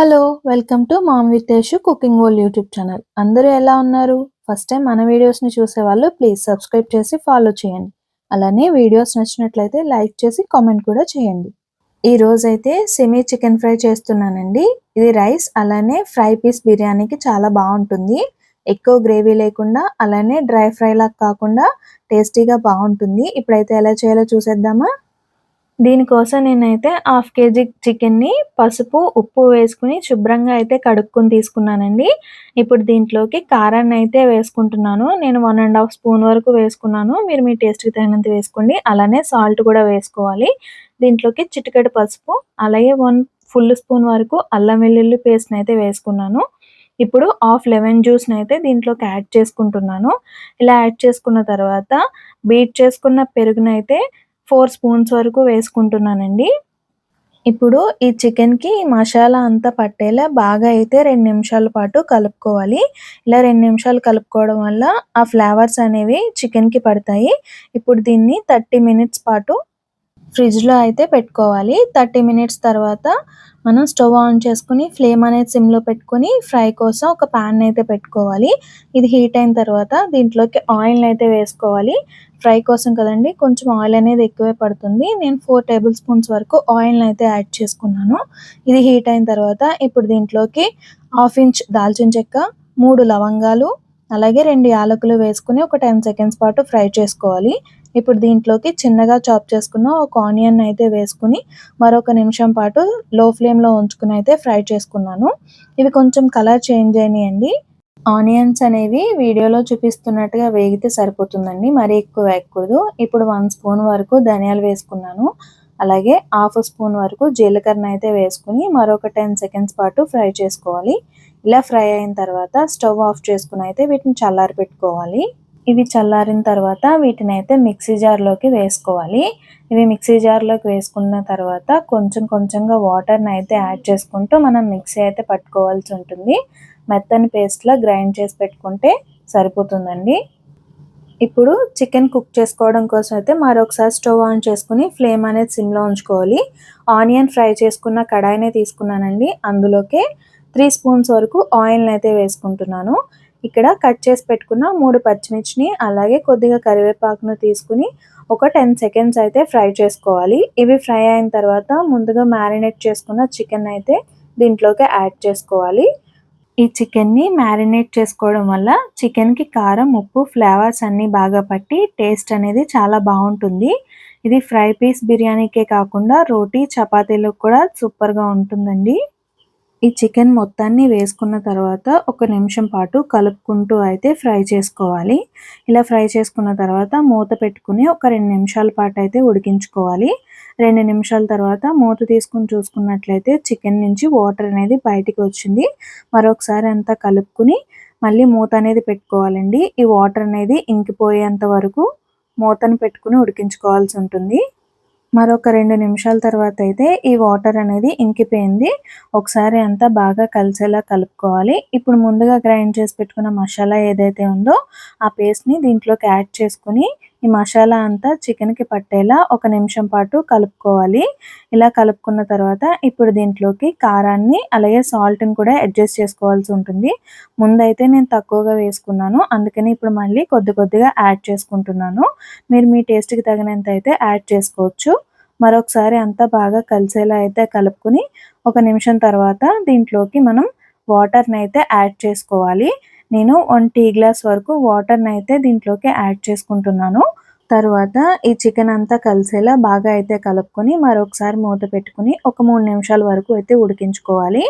Hello welcome to mom వితేషు cooking world YouTube channel. అందరూ ఎలా ఉన్నారు? ఫస్ట్ టైం మన వీడియోస్ని చూసే వాళ్ళు ప్లీజ్ సబ్స్క్రైబ్ చేసి ఫాలో చేయండి. అలానే వీడియోస్ నచ్చినట్లయితే లైక్ చేసి కామెంట్ కూడా చేయండి. ఈ అయితే సెమీ చికెన్ ఫ్రై చేస్తున్నానండి. ఇది రైస్ అలానే ఫ్రై పీస్ బిర్యానీకి చాలా బాగుంటుంది. ఎక్కువ గ్రేవీ లేకుండా అలానే డ్రై ఫ్రై లాగా కాకుండా టేస్టీగా బాగుంటుంది. ఇప్పుడైతే ఎలా చేయాలో చూసేద్దామా? దీనికోసం నేనైతే హాఫ్ కేజీ చికెన్ని పసుపు ఉప్పు వేసుకుని శుభ్రంగా అయితే కడుక్కొని తీసుకున్నానండి. ఇప్పుడు దీంట్లోకి కారాన్ని అయితే వేసుకుంటున్నాను. నేను వన్ అండ్ హాఫ్ స్పూన్ వరకు వేసుకున్నాను. మీరు మీ టేస్ట్కి తగినంత వేసుకోండి. అలానే సాల్ట్ కూడా వేసుకోవాలి. దీంట్లోకి చిటికెడు పసుపు అలాగే వన్ ఫుల్ స్పూన్ వరకు అల్లం వెల్లుల్లి పేస్ట్ని అయితే వేసుకున్నాను. ఇప్పుడు హాఫ్ లెమన్ జ్యూస్ని అయితే దీంట్లోకి యాడ్ చేసుకుంటున్నాను. ఇలా యాడ్ చేసుకున్న తర్వాత బీట్ చేసుకున్న పెరుగునైతే ఫోర్ స్పూన్స్ వరకు వేసుకుంటున్నానండి. ఇప్పుడు ఈ చికెన్కి మసాలా అంతా పట్టేలా బాగా అయితే రెండు నిమిషాల పాటు కలుపుకోవాలి. ఇలా రెండు నిమిషాలు కలుపుకోవడం వల్ల ఆ ఫ్లేవర్స్ అనేవి చికెన్కి పడతాయి. ఇప్పుడు దీన్ని థర్టీ మినిట్స్ పాటు ఫ్రిడ్జ్లో అయితే పెట్టుకోవాలి. థర్టీ మినిట్స్ తర్వాత మనం స్టవ్ ఆన్ చేసుకుని ఫ్లేమ్ అనేది సిమ్లో పెట్టుకుని ఫ్రై కోసం ఒక ప్యాన్ అయితే పెట్టుకోవాలి. ఇది హీట్ అయిన తర్వాత దీంట్లోకి ఆయిల్ అయితే వేసుకోవాలి. ఫ్రై కోసం కదండి కొంచెం ఆయిల్ అనేది ఎక్కువే పడుతుంది. నేను ఫోర్ టేబుల్ స్పూన్స్ వరకు ఆయిల్ని అయితే యాడ్ చేసుకున్నాను. ఇది హీట్ అయిన తర్వాత ఇప్పుడు దీంట్లోకి హాఫ్ ఇంచ్ దాల్చిన చెక్క మూడు లవంగాలు అలాగే రెండు యాలకులు వేసుకుని ఒక టెన్ సెకండ్స్ పాటు ఫ్రై చేసుకోవాలి. ఇప్పుడు దీంట్లోకి చిన్నగా చాప్ చేసుకున్న ఒక ఆనియన్ అయితే వేసుకుని మరొక నిమిషం పాటు లో ఫ్లేమ్లో ఉంచుకుని అయితే ఫ్రై చేసుకున్నాను. ఇవి కొంచెం కలర్ చేంజ్ అయినాయండి. ఆనియన్స్ అనేవి వీడియోలో చూపిస్తున్నట్టుగా వేగితే సరిపోతుందండి. మరీ ఎక్కువ వేయకూడదు ఇప్పుడు వన్ స్పూన్ వరకు ధనియాలు వేసుకున్నాను. అలాగే హాఫ్ స్పూన్ వరకు జీలకర్ర అయితే వేసుకుని మరొక టెన్ సెకండ్స్ పాటు ఫ్రై చేసుకోవాలి. ఇలా ఫ్రై అయిన తర్వాత స్టవ్ ఆఫ్ చేసుకుని అయితే వీటిని చల్లారి పెట్టుకోవాలి ఇవి చల్లారిన తర్వాత వీటిని అయితే మిక్సీ జార్లోకి వేసుకోవాలి. ఇవి మిక్సీ జార్లోకి వేసుకున్న తర్వాత కొంచెం కొంచెంగా వాటర్ని అయితే యాడ్ చేసుకుంటూ మనం మిక్సీ అయితే పట్టుకోవాల్సి ఉంటుంది. మెత్తని పేస్ట్లా గ్రైండ్ చేసి పెట్టుకుంటే సరిపోతుందండి. ఇప్పుడు చికెన్ కుక్ చేసుకోవడం కోసం అయితే మరొకసారి స్టవ్ ఆన్ చేసుకుని ఫ్లేమ్ అనేది సిమ్లో ఉంచుకోవాలి. ఆనియన్ ఫ్రై చేసుకున్న కడాయినే తీసుకున్నానండి. అందులోకే త్రీ స్పూన్స్ వరకు ఆయిల్ని అయితే వేసుకుంటున్నాను. ఇక్కడ కట్ చేసి పెట్టుకున్న మూడు పచ్చిమిర్చిని అలాగే కొద్దిగా కరివేపాకును తీసుకుని ఒక టెన్ సెకండ్స్ అయితే ఫ్రై చేసుకోవాలి. ఇవి ఫ్రై అయిన తర్వాత ముందుగా మ్యారినేట్ చేసుకున్న చికెన్ అయితే దీంట్లోకి యాడ్ చేసుకోవాలి. ఈ చికెన్ని మ్యారినేట్ చేసుకోవడం వల్ల చికెన్కి కారం ఉప్పు ఫ్లేవర్స్ అన్నీ బాగా పట్టి టేస్ట్ అనేది చాలా బాగుంటుంది. ఇది ఫ్రై పీస్ బిర్యానీకే కాకుండా రోటీ చపాతీలకు కూడా సూపర్గా ఉంటుందండి. ఈ చికెన్ మొత్తాన్ని వేసుకున్న తర్వాత ఒక నిమిషం పాటు కలుపుకుంటూ అయితే ఫ్రై చేసుకోవాలి. ఇలా ఫ్రై చేసుకున్న తర్వాత మూత పెట్టుకుని ఒక రెండు నిమిషాల పాటు అయితే ఉడికించుకోవాలి. రెండు నిమిషాల తర్వాత మూత తీసుకుని చూసుకున్నట్లయితే చికెన్ నుంచి వాటర్ అనేది బయటికి వచ్చింది. మరొకసారి అంతా కలుపుకుని మళ్ళీ మూత అనేది పెట్టుకోవాలండి. ఈ వాటర్ అనేది ఇంకిపోయేంత వరకు మూతను పెట్టుకుని ఉడికించుకోవాల్సి ఉంటుంది. మరొక రెండు నిమిషాల తర్వాత అయితే ఈ వాటర్ అనేది ఇంకిపోయింది. ఒకసారి అంతా బాగా కలిసేలా కలుపుకోవాలి. ఇప్పుడు ముందుగా గ్రైండ్ చేసి పెట్టుకున్న మసాలా ఏదైతే ఉందో ఆ పేస్ట్ని దీంట్లోకి యాడ్ చేసుకుని ఈ మసాలా అంతా చికెన్కి పట్టేలా ఒక నిమిషం పాటు కలుపుకోవాలి. ఇలా కలుపుకున్న తర్వాత ఇప్పుడు దీంట్లోకి కారాన్ని అలాగే సాల్ట్ని కూడా అడ్జస్ట్ చేసుకోవాల్సి ఉంటుంది. ముందైతే నేను తక్కువగా వేసుకున్నాను. అందుకని ఇప్పుడు మళ్ళీ కొద్ది కొద్దిగా యాడ్ చేసుకుంటున్నాను. మీరు మీ టేస్ట్కి తగినంత అయితే యాడ్ చేసుకోవచ్చు. మరొకసారి అంతా బాగా కలిసేలా అయితే కలుపుకుని ఒక నిమిషం తర్వాత దీంట్లోకి మనం వాటర్ని అయితే యాడ్ చేసుకోవాలి. నేను వన్ టీ గ్లాస్ వరకు వాటర్ని అయితే దీంట్లోకి యాడ్ చేసుకుంటున్నాను. తర్వాత ఈ చికెన్ అంతా కలిసేలా బాగా అయితే కలుపుకొని మరొకసారి మూత పెట్టుకుని ఒక మూడు నిమిషాల వరకు అయితే ఉడికించుకోవాలి.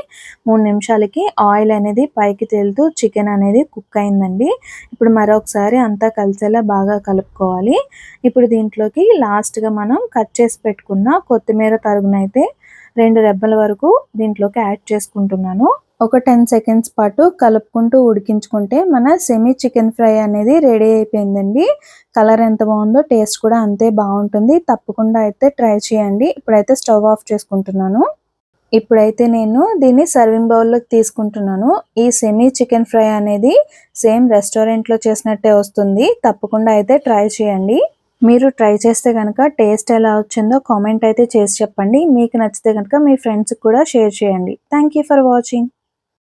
మూడు నిమిషాలకి ఆయిల్ అనేది పైకి తేలుతూ చికెన్ అనేది కుక్ అయిందండి. ఇప్పుడు మరొకసారి అంతా కలిసేలా బాగా కలుపుకోవాలి. ఇప్పుడు దీంట్లోకి లాస్ట్గా మనం కట్ చేసి పెట్టుకున్న కొత్తిమీర తరుగునైతే రెండు రెబ్బల వరకు దీంట్లోకి యాడ్ చేసుకుంటున్నాను. ఒక టెన్ సెకండ్స్ పాటు కలుపుకుంటూ ఉడికించుకుంటే మన సెమీ చికెన్ ఫ్రై అనేది రెడీ అయిపోయిందండి. కలర్ ఎంత బాగుందో టేస్ట్ కూడా అంతే బాగుంటుంది. తప్పకుండా అయితే ట్రై చేయండి. ఇప్పుడైతే స్టవ్ ఆఫ్ చేసుకుంటున్నాను. ఇప్పుడైతే నేను దీన్ని సర్వింగ్ బౌల్లోకి తీసుకుంటున్నాను. ఈ సెమీ చికెన్ ఫ్రై అనేది సేమ్ రెస్టారెంట్లో చేసినట్టే వస్తుంది. తప్పకుండా అయితే ట్రై చేయండి. మీరు ట్రై చేస్తే కనుక టేస్ట్ ఎలా వచ్చిందో కామెంట్ అయితే చేసి చెప్పండి. మీకు నచ్చితే కనుక మీ ఫ్రెండ్స్కి కూడా షేర్ చేయండి. Thank you for watching